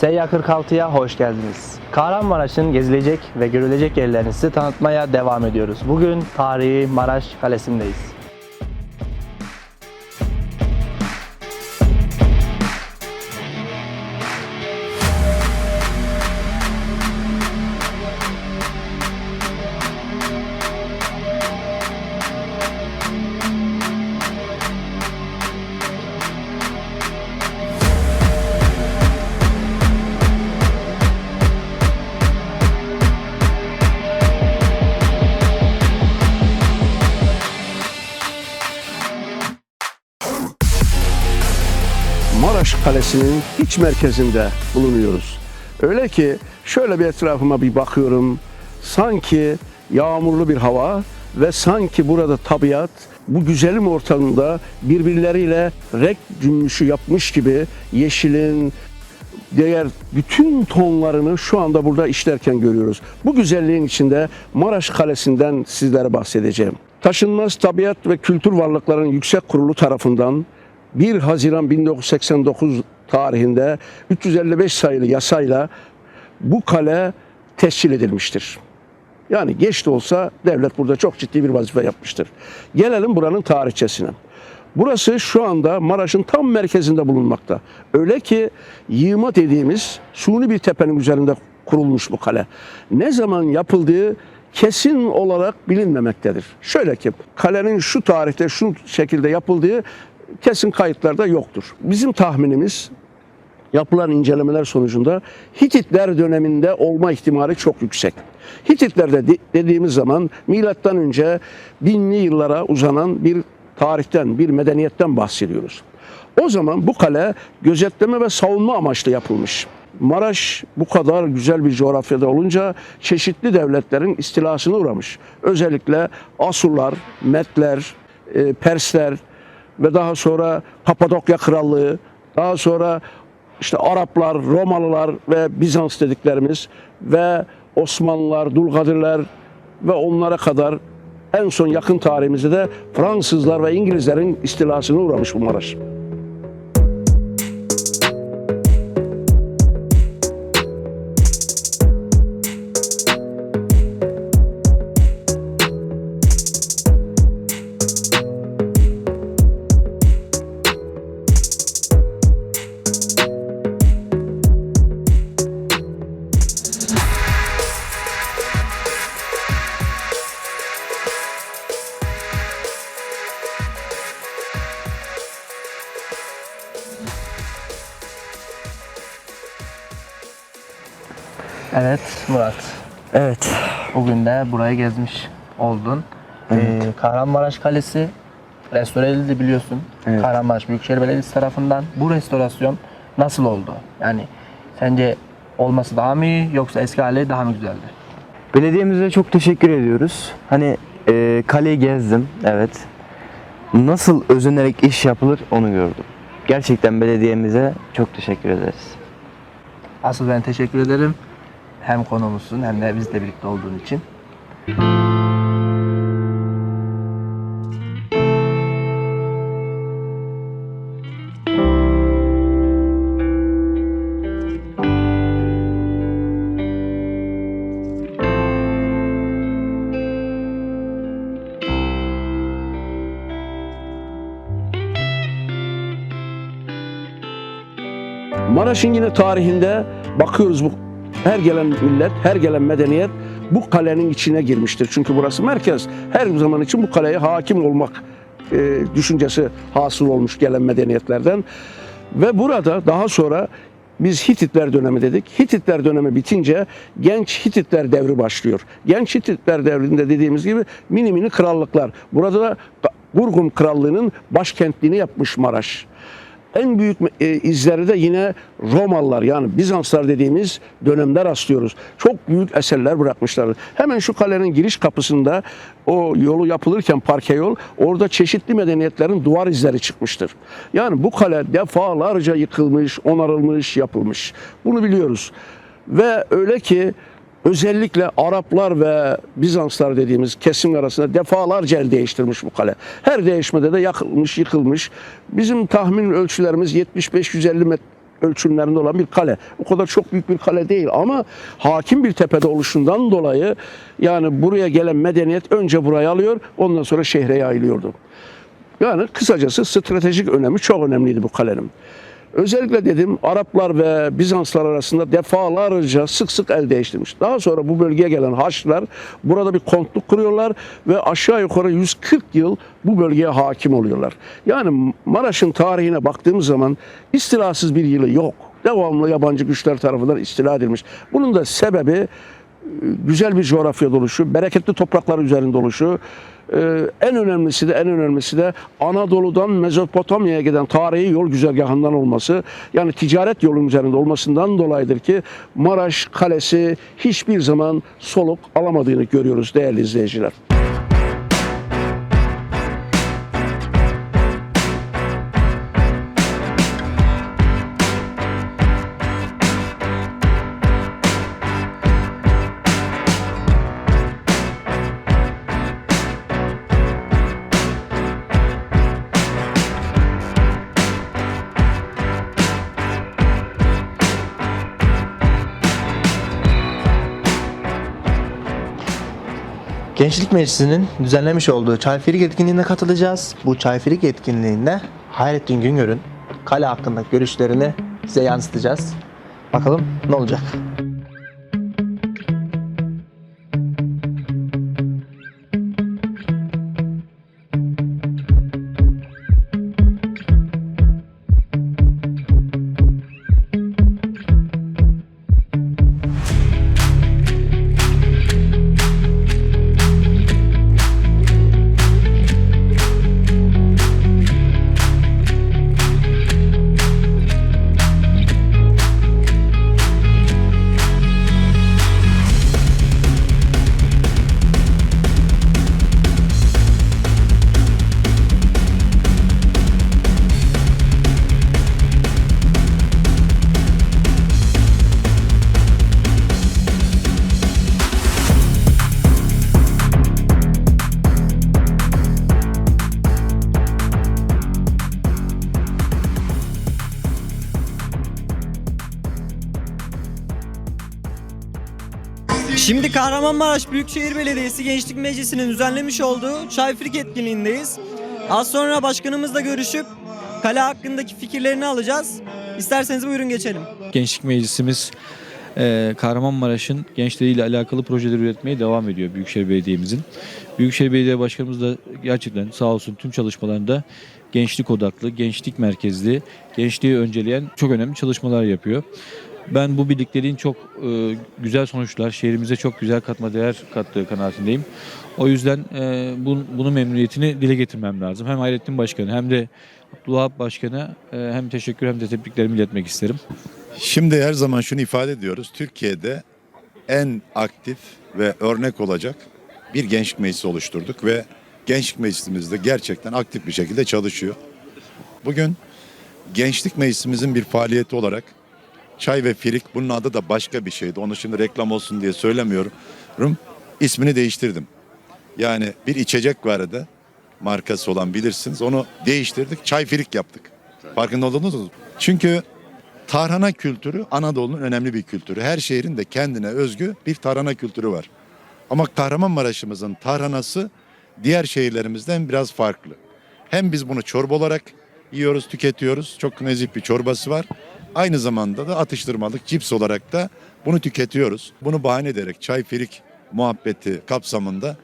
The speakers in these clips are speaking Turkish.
Seyyah 46'ya hoş geldiniz. Kahramanmaraş'ın gezilecek ve görülecek yerlerini size tanıtmaya devam ediyoruz. Bugün tarihi Maraş Kalesi'ndeyiz. Maraş Kalesi'nin iç merkezinde bulunuyoruz. Öyle ki şöyle bir etrafıma bir bakıyorum. Sanki yağmurlu bir hava ve sanki burada tabiat bu güzelim ortamında birbirleriyle renk cümbüşü yapmış gibi yeşilin, diğer bütün tonlarını şu anda burada işlerken görüyoruz. Bu güzelliğin içinde Maraş Kalesi'nden sizlere bahsedeceğim. Taşınmaz Tabiat ve Kültür Varlıklarının Yüksek Kurulu tarafından 1 Haziran 1989 tarihinde 355 sayılı yasayla bu kale tescil edilmiştir. Yani geç de olsa devlet burada çok ciddi bir vazife yapmıştır. Gelelim buranın tarihçesine. Burası şu anda Maraş'ın tam merkezinde bulunmakta. Öyle ki yığma dediğimiz suni bir tepenin üzerinde kurulmuş bu kale. Ne zaman yapıldığı kesin olarak bilinmemektedir. Şöyle ki kalenin şu tarihte şu şekilde yapıldığı kesin kayıtlarda yoktur. Bizim tahminimiz yapılan incelemeler sonucunda Hititler döneminde olma ihtimali çok yüksek. Hititlerde de- dediğimiz zaman milattan önce binli yıllara uzanan bir tarihten, bir medeniyetten bahsediyoruz. O zaman bu kale gözetleme ve savunma amaçlı yapılmış. Maraş bu kadar güzel bir coğrafyada olunca çeşitli devletlerin istilasına uğramış. Özellikle Asurlar, Metler, e, Persler ve daha sonra Kapadokya Krallığı, daha sonra işte Araplar, Romalılar ve Bizans dediklerimiz ve Osmanlılar, Dulkadirler ve onlara kadar en son yakın tarihimizde de Fransızlar ve İngilizlerin istilasına uğramış bu Maraş. Murat, Evet. bugün de burayı gezmiş oldun. Ee, Kahramanmaraş Kalesi restore edildi biliyorsun. Evet. Kahramanmaraş Büyükşehir Belediyesi tarafından. Bu restorasyon nasıl oldu? Yani sence olması daha mı iyi yoksa eski hali daha mı güzeldi? Belediyemize çok teşekkür ediyoruz. Hani e, kaleyi gezdim. Evet. Nasıl özenerek iş yapılır onu gördüm. Gerçekten belediyemize çok teşekkür ederiz. Asıl ben teşekkür ederim. Hem konuğumuzsun hem de bizle birlikte olduğun için. Maraş'ın yine tarihinde bakıyoruz bu her gelen millet, her gelen medeniyet bu kalenin içine girmiştir. Çünkü burası merkez. Her zaman için bu kaleye hakim olmak e, düşüncesi hasıl olmuş gelen medeniyetlerden. Ve burada daha sonra biz Hititler dönemi dedik. Hititler dönemi bitince genç Hititler devri başlıyor. Genç Hititler devrinde dediğimiz gibi mini mini krallıklar. Burada da Gurgum Krallığı'nın başkentliğini yapmış Maraş. En büyük e, izleri de yine Romalılar yani Bizanslar dediğimiz dönemde rastlıyoruz. Çok büyük eserler bırakmışlar. Hemen şu kalenin giriş kapısında o yolu yapılırken parke yol orada çeşitli medeniyetlerin duvar izleri çıkmıştır. Yani bu kale defalarca yıkılmış, onarılmış, yapılmış. Bunu biliyoruz. Ve öyle ki özellikle Araplar ve Bizanslar dediğimiz kesim arasında defalarca el değiştirmiş bu kale. Her değişmede de yakılmış, yıkılmış. Bizim tahmin ölçülerimiz 75-150 met- ölçümlerinde olan bir kale. O kadar çok büyük bir kale değil ama hakim bir tepede oluşundan dolayı yani buraya gelen medeniyet önce burayı alıyor ondan sonra şehre yayılıyordu. Yani kısacası stratejik önemi çok önemliydi bu kalenin. Özellikle dedim Araplar ve Bizanslar arasında defalarca sık sık el değiştirmiş. Daha sonra bu bölgeye gelen Haçlılar burada bir kontluk kuruyorlar ve aşağı yukarı 140 yıl bu bölgeye hakim oluyorlar. Yani Maraş'ın tarihine baktığımız zaman istilasız bir yılı yok. Devamlı yabancı güçler tarafından istila edilmiş. Bunun da sebebi güzel bir coğrafya oluşu, bereketli topraklar üzerinde oluşu, ee, en önemlisi de en önemlisi de Anadolu'dan Mezopotamya'ya giden tarihi yol güzergahından olması. Yani ticaret yolun üzerinde olmasından dolayıdır ki Maraş Kalesi hiçbir zaman soluk alamadığını görüyoruz değerli izleyiciler. Gençlik Meclisi'nin düzenlemiş olduğu çayfirik etkinliğine katılacağız. Bu çayfirik etkinliğinde Hayrettin Güngör'ün kale hakkındaki görüşlerini size yansıtacağız. Bakalım ne olacak? Şimdi Kahramanmaraş Büyükşehir Belediyesi Gençlik Meclisi'nin düzenlemiş olduğu Çayfirik etkinliğindeyiz. Az sonra başkanımızla görüşüp kale hakkındaki fikirlerini alacağız. İsterseniz buyurun geçelim. Gençlik Meclisimiz eee, Kahramanmaraş'ın gençleriyle alakalı projeler üretmeye devam ediyor Büyükşehir Belediye'mizin. Büyükşehir Belediye Başkanımız da gerçekten sağ olsun tüm çalışmalarında gençlik odaklı, gençlik merkezli, gençliği önceleyen çok önemli çalışmalar yapıyor. Ben bu birlikteliğin çok e, güzel sonuçlar, şehrimize çok güzel katma değer kattığı kanaatindeyim. O yüzden e, bun- bunun memnuniyetini dile getirmem lazım. Hem Hayrettin Başkanı hem de Abdullah Başkan'a e, hem teşekkür hem de tebriklerimi iletmek isterim. Şimdi her zaman şunu ifade ediyoruz. Türkiye'de en aktif ve örnek olacak bir gençlik meclisi oluşturduk ve gençlik meclisimizde gerçekten aktif bir şekilde çalışıyor. Bugün gençlik meclisimizin bir faaliyeti olarak çay ve firik bunun adı da başka bir şeydi. Onu şimdi reklam olsun diye söylemiyorum. İsmini değiştirdim. Yani bir içecek vardı markası olan bilirsiniz. Onu değiştirdik. Çay firik yaptık. Farkında oldunuz mu? Çünkü tarhana kültürü Anadolu'nun önemli bir kültürü. Her şehrin de kendine özgü bir tarhana kültürü var. Ama Kahramanmaraş'ımızın tarhanası diğer şehirlerimizden biraz farklı. Hem biz bunu çorba olarak yiyoruz, tüketiyoruz. Çok nezih bir çorbası var. Aynı zamanda da atıştırmalık, cips olarak da bunu tüketiyoruz. Bunu bahane ederek çay firik muhabbeti kapsamında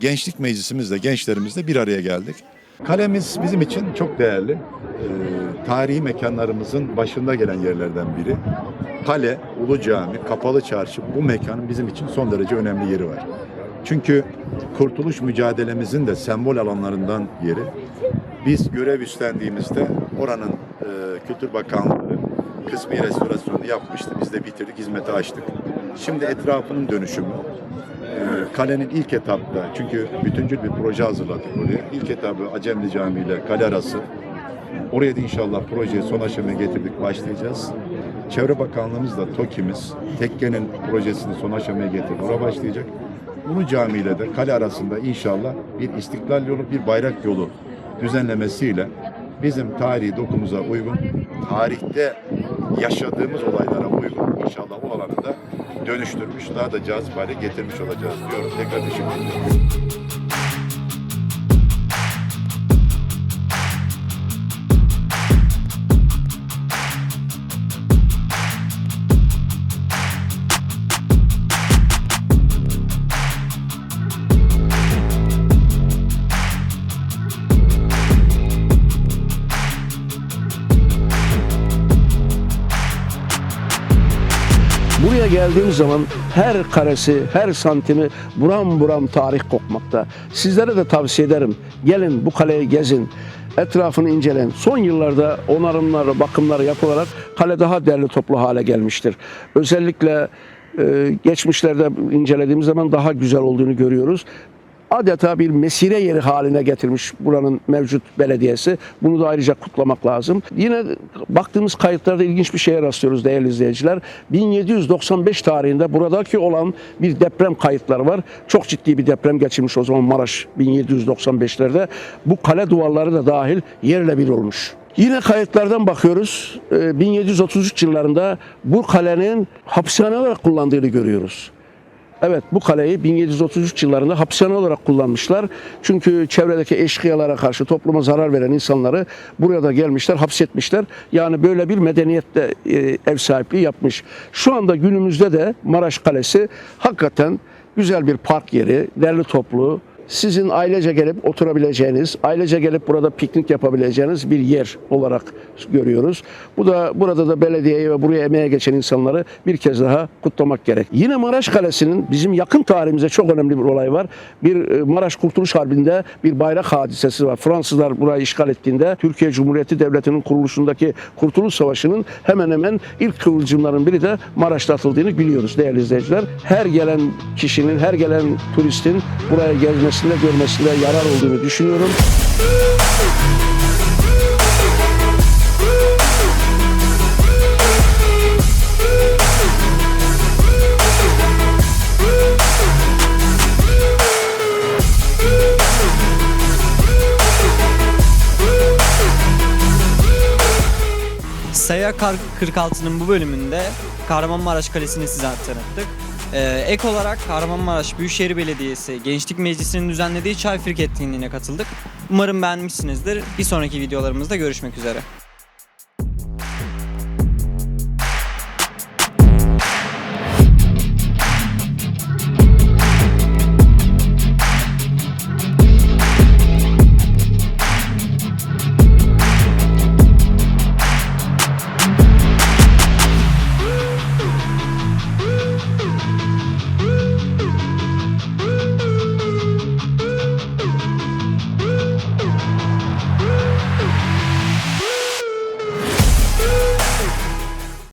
gençlik meclisimizle, gençlerimizle bir araya geldik. Kalemiz bizim için çok değerli. Ee, tarihi mekanlarımızın başında gelen yerlerden biri. Kale, Ulu Cami, Kapalı Çarşı bu mekanın bizim için son derece önemli yeri var. Çünkü kurtuluş mücadelemizin de sembol alanlarından yeri. Biz görev üstlendiğimizde oranın e, Kültür Bakanlığı kısmi restorasyonunu yapmıştı. Biz de bitirdik, hizmete açtık. Şimdi etrafının dönüşümü, ee, kalenin ilk etapta çünkü bütüncül bir proje hazırladık oraya. İlk etabı Acemli Camii ile kale arası. Oraya da inşallah projeyi son aşamaya getirdik, başlayacağız. Çevre Bakanlığımız da TOKİ'miz Tekke'nin projesini son aşamaya getirdi. Oraya başlayacak. Ulu Cami ile de kale arasında inşallah bir istiklal yolu, bir bayrak yolu düzenlemesiyle bizim tarihi dokumuza uygun tarihte yaşadığımız olaylara uygun inşallah o alanı da dönüştürmüş, daha da cazip hale getirmiş olacağız diyorum. Tekrar teşekkür ederim. Geldiğim zaman her karesi, her santimi buram buram tarih kokmakta. Sizlere de tavsiye ederim. Gelin bu kaleyi gezin. Etrafını inceleyin. Son yıllarda onarımlar, bakımlar yapılarak kale daha derli toplu hale gelmiştir. Özellikle e, geçmişlerde incelediğimiz zaman daha güzel olduğunu görüyoruz adeta bir mesire yeri haline getirmiş buranın mevcut belediyesi. Bunu da ayrıca kutlamak lazım. Yine baktığımız kayıtlarda ilginç bir şeye rastlıyoruz değerli izleyiciler. 1795 tarihinde buradaki olan bir deprem kayıtları var. Çok ciddi bir deprem geçirmiş o zaman Maraş 1795'lerde. Bu kale duvarları da dahil yerle bir olmuş. Yine kayıtlardan bakıyoruz. Ee, 1733 yıllarında bu kalenin hapishane olarak kullandığını görüyoruz. Evet bu kaleyi 1733 yıllarında hapishane olarak kullanmışlar. Çünkü çevredeki eşkıyalara karşı topluma zarar veren insanları buraya da gelmişler, hapsetmişler. Yani böyle bir medeniyette e, ev sahipliği yapmış. Şu anda günümüzde de Maraş Kalesi hakikaten güzel bir park yeri, derli toplu, sizin ailece gelip oturabileceğiniz, ailece gelip burada piknik yapabileceğiniz bir yer olarak görüyoruz. Bu da burada da belediyeyi ve buraya emeğe geçen insanları bir kez daha kutlamak gerek. Yine Maraş Kalesi'nin bizim yakın tarihimize çok önemli bir olay var. Bir e, Maraş Kurtuluş Harbi'nde bir bayrak hadisesi var. Fransızlar burayı işgal ettiğinde Türkiye Cumhuriyeti Devleti'nin kuruluşundaki Kurtuluş Savaşı'nın hemen hemen ilk kıvılcımların biri de Maraş'ta atıldığını biliyoruz değerli izleyiciler. Her gelen kişinin, her gelen turistin buraya gelmesinde, görmesinde yarar olduğunu düşünüyorum. Saya Kar 46'nın bu bölümünde Kahramanmaraş Kalesi'ni size tanıttık. Ee, ek olarak Kahramanmaraş Büyükşehir Belediyesi Gençlik Meclisi'nin düzenlediği Çay Frik etkinliğine katıldık. Umarım beğenmişsinizdir. Bir sonraki videolarımızda görüşmek üzere.